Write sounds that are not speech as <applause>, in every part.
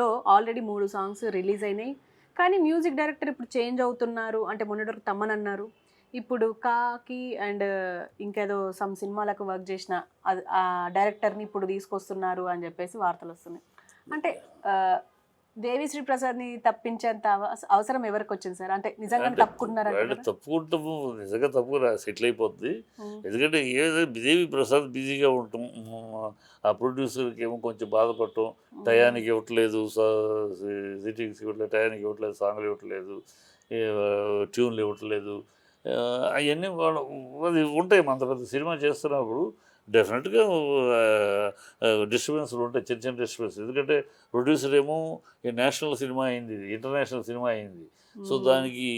లో ఆల్రెడీ మూడు songs release అయినాయి. కానీ మ్యూజిక్ డైరెక్టర్ ఇప్పుడు చేంజ్ అవుతున్నారు. అంటే మొన్నటి వరకు తమ్మన్ అన్నారు. ఇప్పుడు కాకి అండ్ ఇంకేదో సమ్ సినిమాలకు వర్క్ చేసిన అది- ఆ డైరెక్టర్ని ఇప్పుడు తీసుకొస్తున్నారు అని చెప్పేసి వార్తలు వస్తున్నాయి. అంటే దేవిశ్రీ ప్రసాద్ని తప్పించేంత అవ- అవసరం ఎవరికి వచ్చింది సార్? అంటే నిజంగా అంటే తప్పుకుంటున్నారు వాళ్ళు తప్పుకుంటాము నిజంగా తప్పుగా సెటిల్ అయిపోద్ది. ఎందుకంటే ఏదో దేవి ప్రసాద్ బిజీగా ఉంటాం ఆ ప్రొడ్యూసర్కి ఏమో కొంచెం బాధపడటం. టయానికి ఇవ్వట్లేదు సిట్టింగ్స్ ఇవ్వట్లేదు టయానికి ఇవ్వట్లేదు సాంగ్లు ఇవ్వట్లేదు ట్యూన్లు ఇవ్వట్లేదు. అవన్నీ వాళ్ళు అది ఉంటాయి అంత పెద్ద సినిమా చేస్తున్నప్పుడు డెఫినెట్గా డిస్టర్బెన్స్లు ఉంటాయి చిన్న చిన్న డిస్టర్బెన్స్. ఎందుకంటే ప్రొడ్యూసర్ ఏమో ఈ నేషనల్ సినిమా అయింది ఇది ఇంటర్నేషనల్ సినిమా అయింది. సో దానికి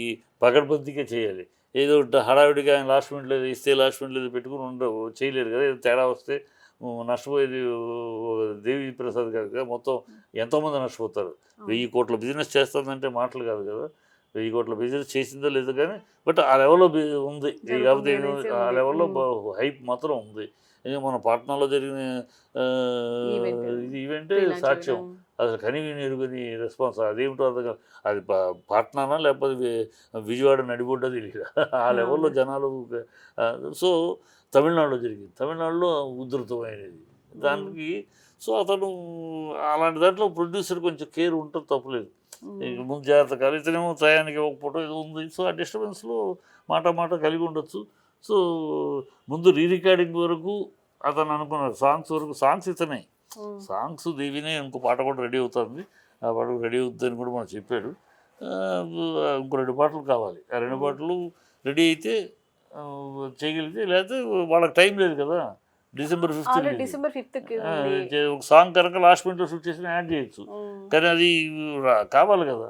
పకడ్బందీగా చేయాలి. ఏదో హడావిడిగా ఆయన లాస్ట్ మినిట్లో ఇస్తే లాస్ట్ మినిట్లో ఏదో పెట్టుకుని ఉండవు చేయలేరు కదా. ఏదో తేడా వస్తే నష్టపోయేది దేవి ప్రసాద్ గారు కదా. మొత్తం ఎంతోమంది నష్టపోతారు. వెయ్యి కోట్ల బిజినెస్ చేస్తుందంటే మాటలు కాదు కదా. వెయ్యి కోట్ల బిజినెస్ చేసిందో లేదో కానీ బట్ ఆ లెవెల్లో ఉంది. అనేసి ఆ. లెవెల్లో. హైప్ మాత్రం ఉంది. మన పాట్నాలో జరిగిన. ఇది ఈవెంటే సాక్ష్యం. అసలు కనివిని ఎరుగుని రెస్పాన్స్ అదేమిటో అర్థం కాదు. అది పాట్నానా లేకపోతే విజయవాడ నడిబొడ్డ తెలియదు <laughs> ఆ లెవెల్లో జనాలు సో తమిళనాడులో జరిగింది. తమిళనాడులో ఉధృతమైనది. దానికి సో అతను అలాంటి దాంట్లో ప్రొడ్యూసర్ కొంచెం కేర్ ఉంటుంది తప్పలేదు. ముందు జాగ్రత్త కాదు ఇతనేమో టయానికి ఇవ్వకపోవడం ఇది ఉంది. సో ఆ డిస్టర్బెన్స్లో మాట మాట కలిగి ఉండొచ్చు. సో ముందు రీ రికార్డింగ్ వరకు అతను అనుకున్నాడు సాంగ్స్ వరకు సాంగ్స్ ఇతనే. సాంగ్స్ దేవినే ఇంకో పాట కూడా రెడీ అవుతుంది. ఆ పాట రెడీ అవుతుందని కూడా మనం చెప్పాడు. ఇంకో రెండు పాటలు కావాలి. ఆ రెండు పాటలు రెడీ అయితే చేయగలిగితే లేకపోతే వాళ్ళకి టైం లేదు కదా. December fifth December fifth. ఒక సాంగ్ కనుక లాస్ట్ మినిట్లో షూట్ చేసిన యాడ్ చేయొచ్చు. కానీ అది కావాలి కదా.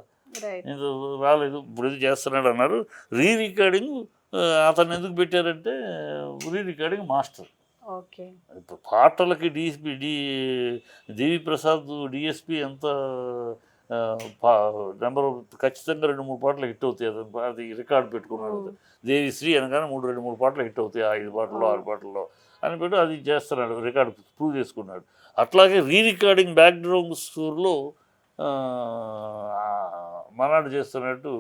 ఇది రాలేదు. ఇప్పుడు ఇది చేస్తున్నాడు అన్నారు. రీ రికార్డింగ్ అతను ఎందుకు పెట్టారంటే రీ రికార్డింగ్ మాస్టర్. ఓకే. ఇప్పుడు పాటలకి D S P D Devi Prasad D S P ఎంత నెంబర్ ఖచ్చితంగా రెండు మూడు పాటలు హిట్ అవుతాయి. అది రికార్డ్ పెట్టుకున్నాడు. ఉమ్. దేవి శ్రీ అనగానే మూడు రెండు మూడు పాటలు హిట్ అవుతాయి. ఐదు పాటల్లో ఆరు పాటల్లో. అని పెట్టి అది చేస్తున్నాడు రికార్డ్ ప్రూవ్ చేసుకున్నాడు. అట్లాగే రీ రికార్డింగ్ బ్యాక్గ్రౌండ్ స్కోర్లో మనాడు చేస్తున్నట్టు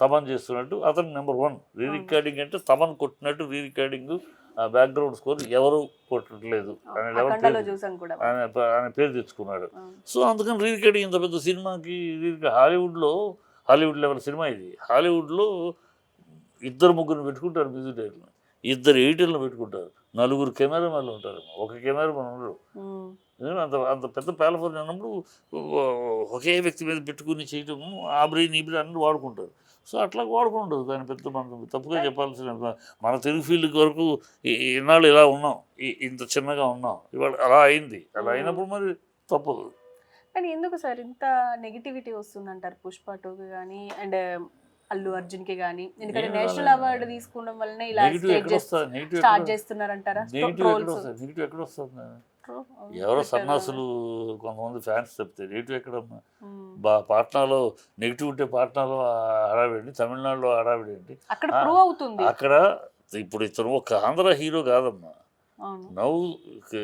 తమన్ చేస్తున్నట్టు అతను నెంబర్ వన్. రీ రికార్డింగ్ అంటే తమన్ కొట్టినట్టు రీ రికార్డింగ్ ఆ బ్యాక్గ్రౌండ్ స్కోర్ ఎవరు కొట్టట్లేదు ఆయన ఆయన పేరు తెచ్చుకున్నాడు. సో అందుకని రీ రికార్డింగ్ ఇంత పెద్ద సినిమాకి హాలీవుడ్లో హాలీవుడ్ లెవెల్ సినిమా ఇది. హాలీవుడ్లో ఇద్దరు ముగ్గురు పెట్టుకుంటారు మ్యూజిక్ డైరెక్టర్లు. ఇద్దరు ఎడిటర్లు పెట్టుకుంటారు. నలుగురు కెమెరామెన్లు ఉంటారు ఒక కెమెరామెన్ ఉండరు అంత అంత పెద్ద పేలఫోన్ అన్నప్పుడు ఒకే వ్యక్తి మీద పెట్టుకుని చేయటం ఆ బ్రెయిన్ ఈ బ్రెయిన్ అన్ని వాడుకుంటారు. సో అట్లా వాడుకుంటారు దాని పెద్ద మనం తప్పుగా చెప్పాల్సిన మన తెలుగు ఫీల్డ్ వరకు ఇన్నాళ్ళు ఇలా ఉన్నాం. ఇంత చిన్నగా ఉన్నాం. ఇవాళ అలా అయింది. అలా అయినప్పుడు మరి తప్పదు. కానీ ఎందుకు సార్ ఇంత నెగిటివిటీ వస్తుందంటారు పుష్ప టూకి కానీ? అండ్ అల్లు అర్జున్కి కానీ ఎందుకంటే నేషనల్. అవార్డు తీసుకోవడం వల్లనే ఇలా స్టార్ట్ చేస్తున్నారంటారా? నెగిటివ్ ఎక్కడ వస్తుంది ఎవరో సన్నాసులు కొంతమంది ఫ్యాన్స్ చెప్తే నెగిటివ్ ఎక్కడమ్మా? బా పాట్నాలో నెగిటివ్ ఉంటే పాట్నాలో హడావిడి తమిళనాడులో హడావిడి ఏంటి అక్కడ ఆ, ప్రూవ్ అవుతుంది. అక్కడ ఇప్పుడు ఇతను ఒక ఆంధ్ర హీరో కాదమ్మా. నవ్వు ఇతను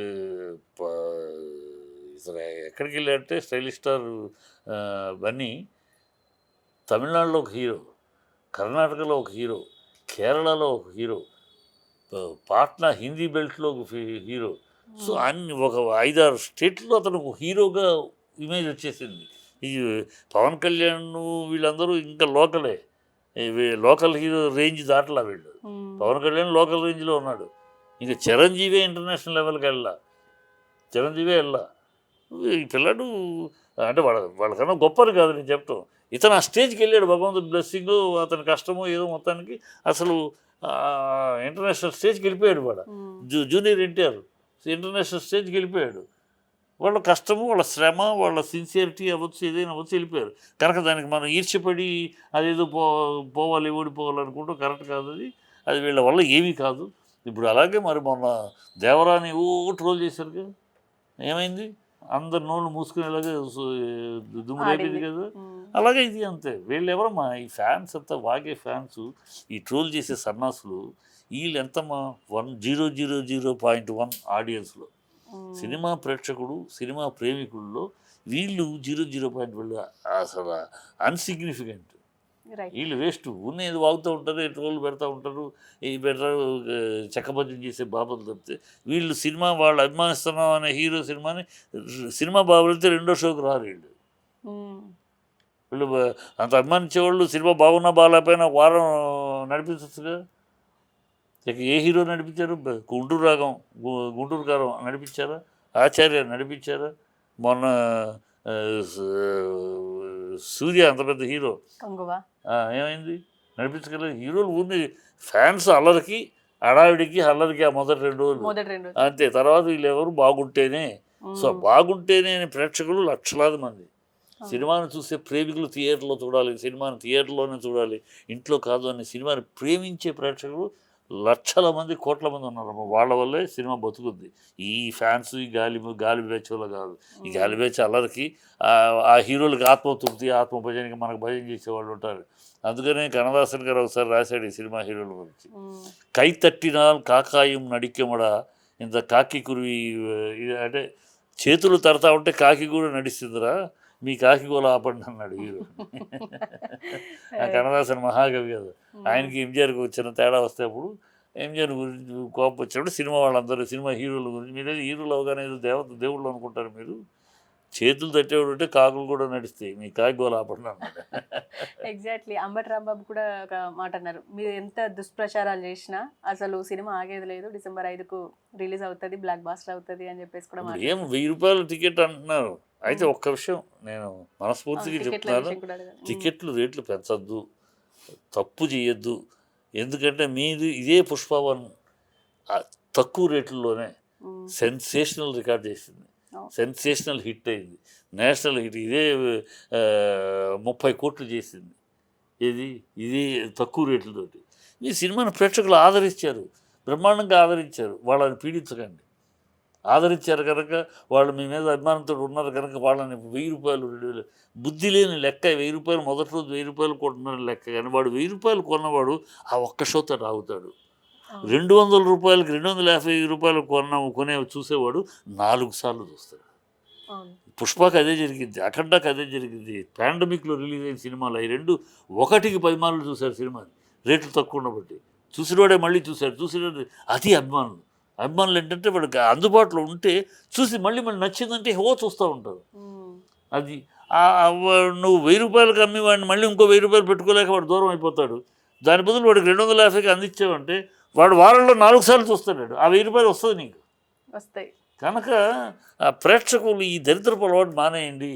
ఎక్కడికి వెళ్ళాడంటే స్టైలిష్ స్టార్ బన్నీ తమిళనాడులో ఒక హీరో కర్ణాటకలో ఒక హీరో కేరళలో ఒక హీరో పాట్నా హిందీ బెల్ట్లో ఒక హీరో. సో అన్ని ఒక ఐదారు స్టేట్లో అతను ఒక హీరోగా ఇమేజ్ వచ్చేసింది. ఈ పవన్ కళ్యాణ్ వీళ్ళందరూ ఇంకా లోకలే. లోకల్ హీరో రేంజ్ దాటలా వీళ్ళు. ఉమ్. పవన్ కళ్యాణ్ లోకల్ రేంజ్లో ఉన్నాడు. ఇంకా చిరంజీవి ఇంటర్నేషనల్ లెవెల్కి వెళ్ళా చిరంజీవి వెళ్ళా? ఈ పిల్లడు అంటే వాళ్ళ వాళ్ళకన్నా గొప్పని కాదు నేను చెప్తాం. ఇతను ఆ స్టేజ్కి వెళ్ళాడు భగవంతుడి బ్లెస్సింగ్ అతని కష్టమో ఏదో మొత్తానికి అసలు ఇంటర్నేషనల్ స్టేజ్కి వెళ్ళిపోయాడు వాడు. జూ జూనియర్ ఎన్టీఆర్ ఇంటర్నేషనల్ స్టేజ్కి వెళ్ళిపోయాడు వాళ్ళ కష్టము వాళ్ళ శ్రమ వాళ్ళ సిన్సియరిటీ అవ్వచ్చు ఏదైనా అవ్వచ్చు వెళ్ళిపోయారు. కనుక దానికి మనం ఈర్ష్యపడి అదేదో పో పోవాలి ఓడిపోవాలి అనుకుంటూ కరెక్ట్ కాదు అది. అది వీళ్ళ వల్ల ఏమీ కాదు. ఇప్పుడు అలాగే మరి మొన్న దేవరాని ఓ ట్రోల్ చేశారు కదా ఏమైంది? అందరు నోళ్ళు మూసుకునేలాగా దుమ్ము లేపింది. కదా. అలాగే ఇది అంతే వీళ్ళు ఎవరమ్మా ఈ ఫ్యాన్స్ అంతా వాగే ఫ్యాన్స్ ఈ ట్రోల్ చేసే సన్నాసులు వీళ్ళు ఎంతమ్మా one zero zero zero point one ఆడియన్స్లో. Cinema ప్రేక్షకుడు సినిమా ప్రేమికుల్లో వీళ్ళు జీరో జీరో పాయింట్ వీళ్ళు అసలు అన్సిగ్నిఫికెంట్ వీళ్ళు వేస్ట్. ఉన్నది వాగుతూ ఉంటారు ఎటుకోళ్ళు పెడతా ఉంటారు ఈ పెడతారు చెక్కపద్యం చేసే బాబులు తప్పితే వీళ్ళు సినిమా వాళ్ళు అభిమానిస్తున్నాం అనే హీరో సినిమాని సినిమా బాబులైతే రెండో షోకి రారు వీళ్ళు. వీళ్ళు అంత అభిమానించే వాళ్ళు సినిమా బాగున్నా బాగాలేకపోయినా ఒక వారం నడిపించచ్చుగా ఇక ఏ హీరో నడిపించారు? గుంటూరు రాగం గుంటూరు కారం నడిపించారా? ఆచార్య నడిపించారా? మొన్న సూర్య అంత పెద్ద హీరో. ఏమైంది? నడిపించగలరు హీరోలు ఊరిని ఫ్యాన్స్ అల్లరికి అడావిడికి అల్లరికి ఆ మొదటి రెండు రోజులు. అంతే తర్వాత వీళ్ళు ఎవరు బాగుంటేనే. సో. బాగుంటేనే అని ప్రేక్షకులు లక్షలాది మంది. సినిమాను చూసే ప్రేమికులు థియేటర్లో చూడాలి సినిమాని థియేటర్లోనే చూడాలి ఇంట్లో కాదు అని సినిమాని ప్రేమించే ప్రేక్షకులు లక్షల మంది కోట్ల మంది ఉన్నారు వాళ్ళ వల్లే సినిమా బతుకుద్ది. ఈ ఫ్యాన్స్ ఈ గాలి గాలి బేచోలో కాదు. ఈ గాలి బేచ అల్లరికి ఆ- హీరోలకి ఆత్మతృప్తి ఆత్మ భజనకి మనకు భజన చేసేవాళ్ళు ఉంటారు. అందుకనే కన్నదాసన్ గారు ఒకసారి రాశాడు ఈ సినిమా హీరోల గురించి. కై తట్టినాల్ కాకాయం నడికెమడ? ఇంత కాకి కురివి ఇది అంటే చేతులు తడతా ఉంటే కాకి కూడా నడిస్తుందిరా. మీ కాకి ఆపండి అన్నాడు హీరో. ఆ కన్నదాసన్ మహాకవి కదా. మ్మ్. ఆయనకి ఎంజిఆర్కి వచ్చిన తేడా వస్తే అప్పుడు ఎంజిఆర్ గురించి కోపం వచ్చినప్పుడు సినిమా వాళ్ళందరూ సినిమా హీరోల గురించి మీరు హీరోలు అవగానే ఏదో దేవత దేవుళ్ళు అనుకుంటారు మీరు. చేతులు తట్టేవాడు ఉంటే కాకులు కూడా నడుస్తాయి. మీ కాకి గోల ఆపండి అన్నాడు. ఎగ్జాక్ట్లీ అంబటి రాంబాబు కూడా ఒక మాట అన్నారు. మీరు ఎంత దుష్ప్రచారాలు చేసినా అసలు సినిమా ఆగేది లేదు. డిసెంబర్ ఐదుకు రిలీజ్ అవుతుంది బ్లాక్ బాస్టర్ అవుతుంది అని చెప్పేసి కూడా. ఏం వెయ్యి రూపాయలు టికెట్ అంటున్నారు. అయితే మ్మ్. ఒక్క విషయం నేను మనస్ఫూర్తిగా. మ్మ్. టికెట్లు రేట్లు పెంచొద్దు తప్పు చేయొద్దు. ఎందుకంటే మీరు ఇదే పుష్పవన్ తక్కువ రేట్లలోనే. సెన్సేషనల్ రికార్డ్ చేసింది. సెన్సేషనల్ హిట్ అయింది. నేషనల్ హిట్ ఇదే ముప్పై కోట్లు చేసింది. ఇది ఇది తక్కువ రేట్లతోటి. ఈ సినిమాను ప్రేక్షకులు ఆదరించారు బ్రహ్మాండంగా ఆదరించారు. వాళ్ళని పీడించకండి. ఆదరించారు కనుక వాళ్ళు మీ మీద అభిమానంతో ఉన్నారు కనుక వాళ్ళని వెయ్యి రూపాయలు రెండు వేలు బుద్ధి లేని లెక్క వెయ్యి రూపాయలు మొదటి రోజు వెయ్యి రూపాయలు కొంటున్న లెక్క కానీ వాడు వెయ్యి రూపాయలు కొన్నవాడు ఆ ఒక్క షోతో అవును. రెండు వందల రూపాయలకి రెండు వందల యాభై రూపాయలు కొన్న కొనే చూసేవాడు నాలుగు సార్లు చూస్తాడు. పుష్పకి అదే జరిగింది అఖండకి అదే జరిగింది. పాండమిక్లో రిలీజ్ అయిన సినిమాలు అవి రెండు ఒకటికి పది మార్లు చూశారు సినిమాని రేట్లు తక్కువ ఉండబట్టి చూసినవాడే మళ్ళీ చూశాడు చూసినవాడు అది అభిమానులు అభిమానులు ఏంటంటే వాడికి అందుబాటులో ఉంటే చూసి మళ్ళీ మళ్ళీ నచ్చిందంటే హో చూస్తూ ఉంటారు. అది నువ్వు వెయ్యి రూపాయలకి అమ్మి వాడిని మళ్ళీ ఇంకో వెయ్యి రూపాయలు పెట్టుకోలేక వాడు దూరం అయిపోతాడు. దాని బదులు వాడికి రెండు వందల యాభైకి అందించావంటే వాడు వారంలో నాలుగు సార్లు చూస్తాడు. ఆ వెయ్యి రూపాయలు వస్తుంది నీకు. వస్తాయి. కనుక ఆ ప్రేక్షకులు ఈ దరిద్రపు అలవాటు మానేయండి.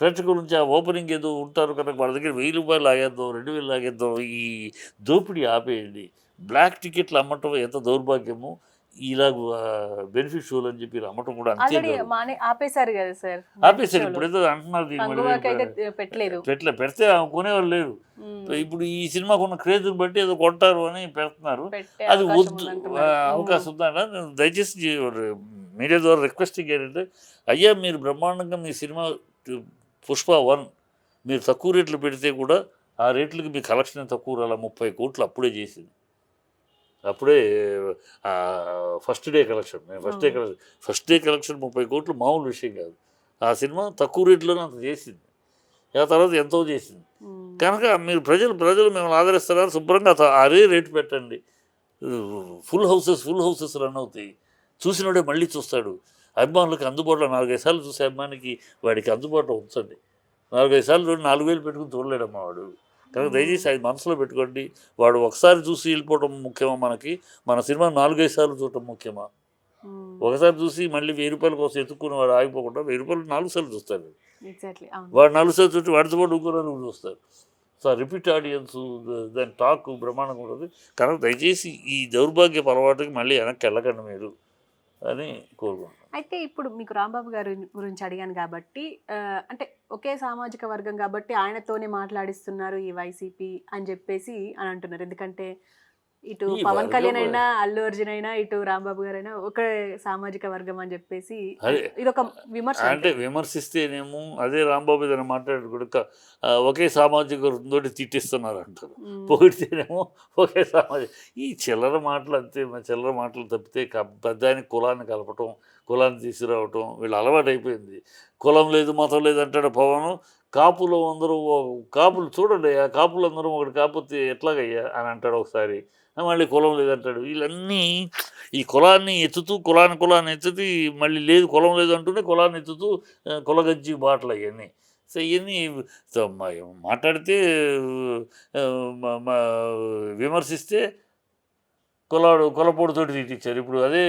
ప్రేక్షకుల నుంచి ఆ ఓపెనింగ్ ఏదో ఉంటారు కనుక వాళ్ళ దగ్గర వెయ్యి రూపాయలు లాగేద్దాం రెండు వేలు లాగేద్దాం ఈ దోపిడీ ఆపేయండి. బ్లాక్ టికెట్లు అమ్మటం ఎంత దౌర్భాగ్యము ఇలాగ బెనిఫిట్ షోలు అని చెప్పి అమ్మటం కూడా ఆపేశారు కదా సార్. ఆపేసారు ఇప్పుడు ఏదో అంటున్నారు పెట్టలేదు. పెట్లే పెడితే కొనేవాళ్ళు లేరు. ఇప్పుడు ఈ సినిమాకు ఉన్న క్రేజ్ని బట్టి ఏదో కొంటారు అని పెడుతున్నారు. అది అవకాశం వద్దు. అవకాశం ఉందా? నేను దయచేసి మీడియా ద్వారా రిక్వెస్టింగ్ ఏంటంటే అయ్యా మీరు బ్రహ్మాండంగా మీ సినిమా పుష్ప వన్ మీరు తక్కువ రేట్లు పెడితే కూడా ఆ రేట్లకి మీ కలెక్షన్ తక్కువ రాల ముప్పై కోట్లు అప్పుడే చేసింది. అప్పుడే first day collection. First day. Collection first day collection ముప్పై కోట్లు మామూలు విషయం కాదు. ఆ సినిమా తక్కువ రేట్లోనే అంత చేసింది. ఆ తర్వాత ఎంతో చేసింది. కనుక మీరు ప్రజలు ప్రజలు మిమ్మల్ని ఆదరిస్తున్నారు శుభ్రంగా అదే రేటు పెట్టండి. Full houses full houses run అవుతాయి. చూసినోడే మళ్ళీ చూస్తాడు. అభిమానులకు అందుబాటులో నాలుగైదు సార్లు చూసే అభిమానికి వాడికి అందుబాటులో ఉంచండి. నాలుగైదు సార్లు చూడండి నాలుగు వేలు పెట్టుకుని చూడలేడమ్మా వాడు. కనుక దయచేసి అది మనసులో పెట్టుకోండి. వాడు ఒకసారి చూసి వెళ్ళిపోవడం ముఖ్యమా మనకి? మన సినిమా నాలుగైదు సార్లు చూడటం ముఖ్యమా. ఒకసారి చూసి మళ్ళీ వెయ్యి రూపాయల కోసం ఎత్తుక్కుని వాడు ఆగిపోకుండా వెయ్యి రూపాయలు నాలుగు సార్లు చూస్తాడు అవును. వాడు నాలుగు సార్లు చుట్టూ వాడితో పాటు ఇంకో నలుగురు చూస్తారు. సో రిపీట్ ఆడియన్స్ దాని టాక్ బ్రహ్మాండంగా ఉంటుంది. కనుక దయచేసి ఈ దౌర్భాగ్య అలవాటుకి మళ్ళీ వెనక్కి వెళ్ళకండి మీరు. అని కోరుకుంటున్నాను. అయితే ఇప్పుడు మీకు రాంబాబు గారి గురించి అడిగాను కాబట్టి అంటే ఒకే సామాజిక వర్గం కాబట్టి ఆయనతోనే మాట్లాడిస్తున్నారు ఈ వైసీపీ అని చెప్పేసి అని అంటున్నారు. ఎందుకంటే ఇటు పవన్ కళ్యాణ్ అయినా అల్లు అర్జున్ అయినా ఇటు రాంబాబు గారైనా ఒకే సామాజిక వర్గం అని చెప్పేసి. ఇది ఒక విమర్శ అంటే విమర్శిస్తేనేమో అదే రాంబాబు ఏదైనా మాట్లాడు కూడా ఒకే సామాజిక వర్గంతోటి తిట్టిస్తున్నారు అంటారు. పొగిడితేనేమో ఒకే సమాజం ఈ చిల్లర మాటలు అంతే చిల్లర మాటలు తప్పితే క- పెద్ద ఆయన కులాన్ని కలపటం కులాన్ని తీసుకురావటం వీళ్ళు అలవాటు అయిపోయింది కులం లేదు మతం లేదు అంటాడు పవన్ కాపులు అందరూ కాపులు చూడండి ఆ కాపులు అందరూ ఒకటి కాకపోతే ఎట్లాగయ్యా అని అంటాడు ఒకసారి. మళ్ళీ కులం లేదంటాడు. వీళ్ళన్నీ ఈ కులాన్ని ఎత్తుతూ కులాన్ని కులాన్ని ఎత్తుతూ మళ్ళీ లేదు కులం లేదు అంటూనే కులాన్ని ఎత్తుతూ కులగజ్జి బాటలు అవన్నీ సో ఇవన్నీ మాట్లాడితే విమర్శిస్తే కులాడు కులపోడుతోటి తిట్టించారు ఇప్పుడు అదే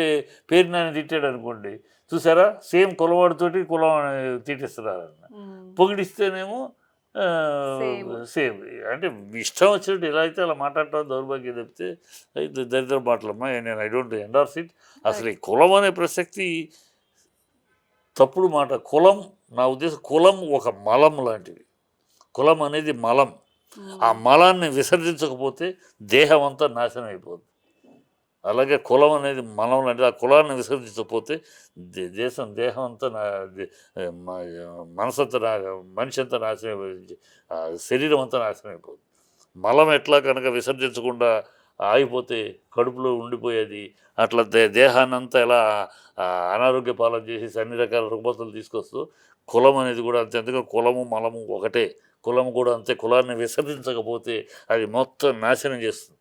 పేరు నాన్న తిట్టాడు అనుకోండి. చూసారా? సేమ్ కులవాడితోటి కులం తిట్టిస్తున్నారు పొగిడిస్తేనేమో. సేమ్. అంటే ఇష్టం వచ్చినట్టు ఎలా అయితే అలా మాట్లాడటం దౌర్భాగ్యం అయితే దరిద్ర మాటలమ్మా నేను ఐ డోంట్ ఎండార్స్ ఇట్ అసలు ఈ కులం అనే ప్రసక్తి తప్పుడు మాట. కులం నా ఉద్దేశం కులం ఒక మలం లాంటిది. కులం అనేది మలం. ఆ మలాన్ని విసర్జించకపోతే దేహం అంతా నాశనం అయిపోతుంది అలాగే కులం అనేది మనం లాంటిది ఆ కులాన్ని విసర్జించకపోతే దే- దేశం దేహం అంతా నా మనసంతా నా మనిషి అంతా నాశనం అయిపోయింది. శరీరం అంతా నాశనం అయిపోతుంది మలం ఎట్లా కనుక విసర్జించకుండా ఆగిపోతే కడుపులో ఉండిపోయేది అట్లా దే దేహాన్ని అంతా ఎలా అనారోగ్య పాలన చేసేసి అన్ని రకాల రుగ్మతలు తీసుకొస్తూ కులం అనేది కూడా అంతే. ఎందుకంటే కులము మలము ఒకటే. కులం కూడా అంతే. కులాన్ని విసర్జించకపోతే అది మొత్తం నాశనం చేస్తుంది.